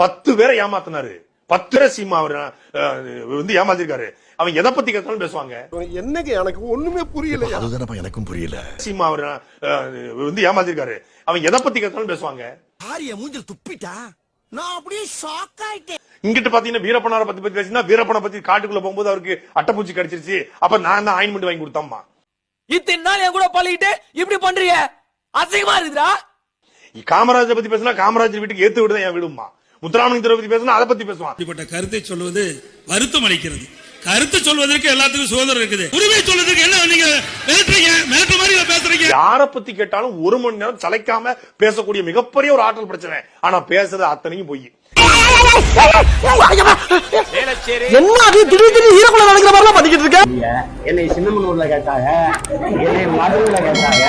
பத்து பேரை ஏமாத்தினாரு. பத்து பேரை சீமா அவர் வந்து ஏமாத்திருக்காரு. அவன் எதை பத்தி கேட்டாலும் பேசுவாங்க. என்னங்க எனக்கு ஒண்ணுமே புரியல அதுதானப்பா எனக்கும் புரியல. சீமா அவர் வந்து ஏமாத்திருக்காரு. அவன் எதை பத்தி கேட்டாலும் பேசுவாங்க. ஆரிய மூஞ்சில் துப்பிட்டா? நான் அப்படியே ஷாக் ஆயிட்டேன். இங்கிட்டு பாத்தீங்கன்னா வீரப்பனார பத்தி பத்தி பேசினா வீரப்பனை பத்தி காட்டுக்குள்ள போகும்போது அவருக்கு அட்டைப்பூச்சி கடிச்சிருச்சு. அப்ப நான் தான் ஆயின்மெண்ட் வாங்கி கொடுத்தம்மா. இத்தனை நாள் என் கூட பழகிட்டு இப்படி பண்றீங்க? அசிங்கமா இருக்குதா காமராஜரை பத்தி பேசினா காமராஜர் வீட்டுக்கு ஏத்து விடுதான் என் வீடுமா முத்துராமலிங்க தேவரை பத்தி பேசினா அதை பத்தி பேசுவான் இப்படிப்பட்ட கருத்தை சொல்வது வருத்தம் அளிக்கிறது கருத்து சொல்வதற்கு எல்லாத்துக்கும் சுதந்திரம் இருக்குது உரிமை சொல்வதற்கு என்ன நீங்க மிரட்டுறீங்க மிரட்டு மாதிரி பேசுறீங்க யார பத்தி கேட்டாலும் ஒரு மணி நேரம் சளைக்காம பேசக்கூடிய மிகப்பெரிய ஒரு ஆற்றல் பிரச்சனை ஆனா பேசுறது அத்தனையும் பொய் என்ன அது? திடீர் திடீர் ஈரக்குள்ள நடக்கிற மாதிரிலாம் பண்ணிக்கிட்டு இருக்க? என்னை சின்னமனூர்ல கேட்டாங்க. என்னை மதுரையில கேட்டாங்க.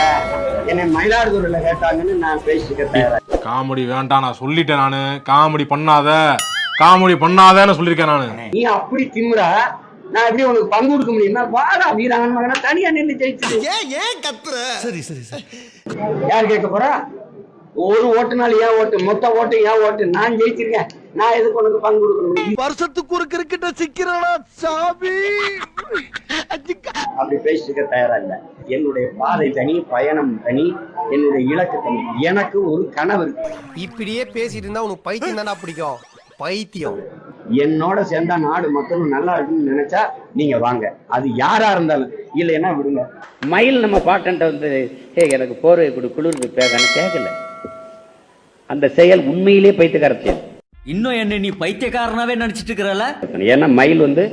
என்னை மயிலாடுதுறையில கேட்டாங்கன்னு நான் பேசிக்க தயாரா காமெடி வேண்டாம் நான் சொல்லிட்டேன் நானு. காமெடி பண்ணாத. காமெடி பண்ணாதன்னு சொல்லியிருக்கேன் நானு. நீ அப்படி திமுறா நான் எப்படி உனக்கு பங்கு கொடுக்க முடியுமா? வாடா வீராங்கன் மகனா தனியா நின்று ஜெயிச்சு ஏன் ஏன் கத்துற? சரி சரி சரி. யார் கேட்க போறா? ஒரு ஓட்டுனால ஏன் ஓட்டு? மொத்த ஓட்டு ஏன் ஓட்டு? நான் ஜெயிச்சிருக்கேன். நான் எதுக்கு உனக்கு பங்கு கொடுக்க முடியும் வருஷத்துக்கு ஒரு கிரிக்கெட்ட சிக்கிறனா சாமி? அப்படி பேசிக்க தயாரா இல்ல என்னுடைய பாதை தனி பயணம் தனி என்னுடைய இலக்கு தனி. எனக்கு ஒரு கனவு இருக்கு. இப்படியே பேசிட்டு இருந்தா உனக்கு பைத்தியம் தானே பிடிக்கும்? பைத்தியம். என்னோட சேர்ந்தா நாடு மக்களும் நல்லா இருக்குன்னு நினைச்சா நீங்க வாங்க. அது யாரா இருந்தாலும் இல்லைன்னா விடுங்க. மயில் நம்ம பாட்டன்ட்ட வந்து ஹே எனக்கு போர்வை கொடு குளிர்ந்து பேகன்னு கேட்கல. அந்த செயல் உண்மையிலே பைத்தியக்கார செயல் இன்னும் என்ன நீ பைத்தியக்காரனாவே நினைச்சிட்டு இருக்கிறல ஏன்னா மயில் வந்து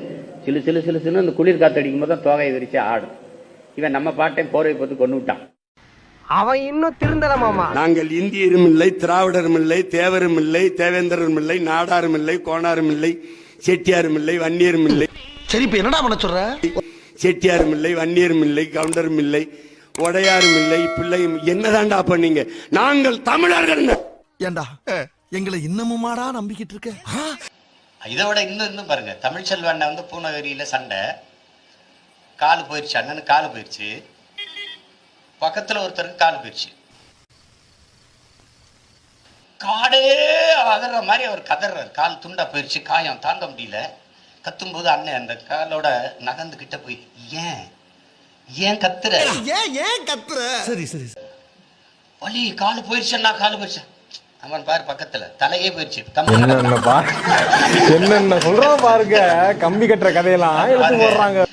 சிலு சிலு சிலு சிலு அந்த குளிர் காத்தடிக்கும் போது தான் தோகையை விரிச்சு ஆடும். இவன் நம்ம பாட்டை போர்வை போட்டு கொண்டு விட்டான். அவன் இன்னும் திருந்தல மாமா. நாங்கள் இந்தியரும் இல்லை திராவிடரும் இல்லை தேவரும் இல்லை தேவேந்திரரும் இல்லை நாடாரும் இல்லை கோணாரும் இல்லை செட்டியாரும் இல்லை வன்னியரும் இல்லை. சரி இப்ப என்னடா பண்ண சொல்ற? செட்டியாரும் இல்லை வன்னியரும் இல்லை கவுண்டரும் இல்லை உடையாரும் இல்லை பிள்ளையும் என்னதாண்டா பண்ணீங்க? நாங்கள் தமிழர்கள். ஏண்டா? எங்களை இன்னமுமாடா நம்பிக்கிட்டு இருக்க இதை விட இன்னும் இன்னும் பாருங்க. தமிழ்ச்செல்வ அண்ணன் வந்து பூநகரியில சண்டை. காலு போயிருச்சு அண்ணனுக்கு காலு போயிருச்சு. பக்கத்துல ஒருத்தருக்கு காலு போயிருச்சு. காடே அகற மாதிரி அவர் கதறார். கால் துண்டா போயிருச்சு காயம். தாங்க முடியல. கத்தும்போது அண்ணன் அந்த காலோட நகர்ந்து கிட்ட போய் ஏன்? ஏன் கத்துற? ஏன் ஏன் கத்துற? சரி சரி வலி காலு போயிருச்சுன்னா காலு போயிருச்சு. அவன் பாரு பக்கத்துல. தலையே என்னென்ன என்னென்ன பாருங்க. கம்பி கட்டுற கதையெல்லாம் எடுத்து போடுறாங்க.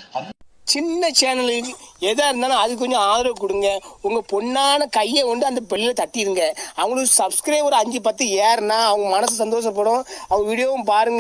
சின்ன சேனலுக்கு எதா இருந்தாலும் அது கொஞ்சம் ஆதரவு கொடுங்க. உங்க பொண்ணான கையை கொண்டு அந்த பெல்லில் தட்டிடுங்க. அவங்களுக்கு சப்ஸ்கிரைபர் அஞ்சு பத்து ஏறுனா அவங்க மனசு சந்தோஷப்படும். அவங்க வீடியோவும் பாருங்க.